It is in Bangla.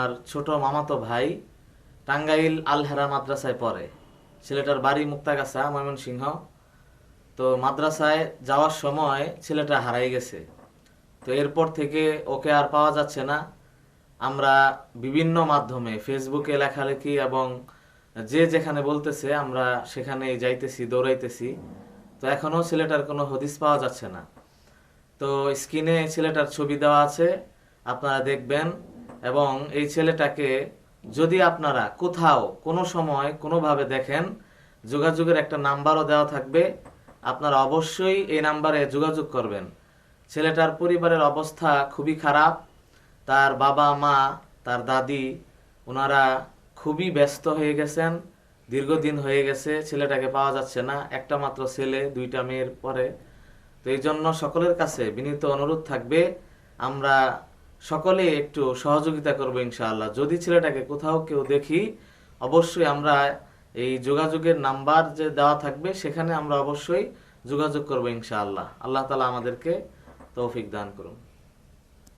আর ছোট মামাতো ভাই টাঙ্গাইল আলহেরা মাদ্রাসায় পড়ে। ছেলেটার বাড়ি মুক্তাগাছা, ময়মনসিংহ। তো মাদ্রাসায় যাওয়ার সময় ছেলেটা হারাই গেছে। তো এরপর থেকে ওকে আর পাওয়া যাচ্ছে না। আমরা বিভিন্ন মাধ্যমে, ফেসবুকে লেখালেখি এবং যে যেখানে বলতেছে, আমরা সেখানে যাইতেছি, দৌড়াইতেছি। তো এখনও ছেলেটার কোনো হদিস পাওয়া যাচ্ছে না। তো স্ক্রিনে ছেলেটার ছবি দেওয়া আছে, আপনারা দেখবেন। এবং এই ছেলেটাকে যদি আপনারা কোথাও কোনো সময় কোনোভাবে দেখেন, যোগাযোগের একটা নাম্বারও দেওয়া থাকবে, আপনারা অবশ্যই এই নাম্বারে যোগাযোগ করবেন। ছেলেটার পরিবারের অবস্থা খুবই খারাপ, তার বাবা, মা, তার দাদি, ওনারা খুবই ব্যস্ত হয়ে গেছেন, দীর্ঘদিন হয়ে গেছে, ছেলেটাকে পাওয়া যাচ্ছে না, একটা মাত্র ছেলে, দুইটা মেয়ের পরে। তো এই জন্য সকলের কাছে বিনীত অনুরোধ থাকবে, আমরা সকলে একটু সহযোগিতা করব ইনশাআল্লাহ। যদি ছেলেটাকে কোথাও কেউ দেখি, অবশ্যই আমরা এই যোগাযোগের নাম্বার যে দেওয়া থাকবে, সেখানে আমরা অবশ্যই যোগাযোগ করব ইনশাআল্লাহ। আল্লাহ তালা আমাদেরকে তৌফিক দান করুন।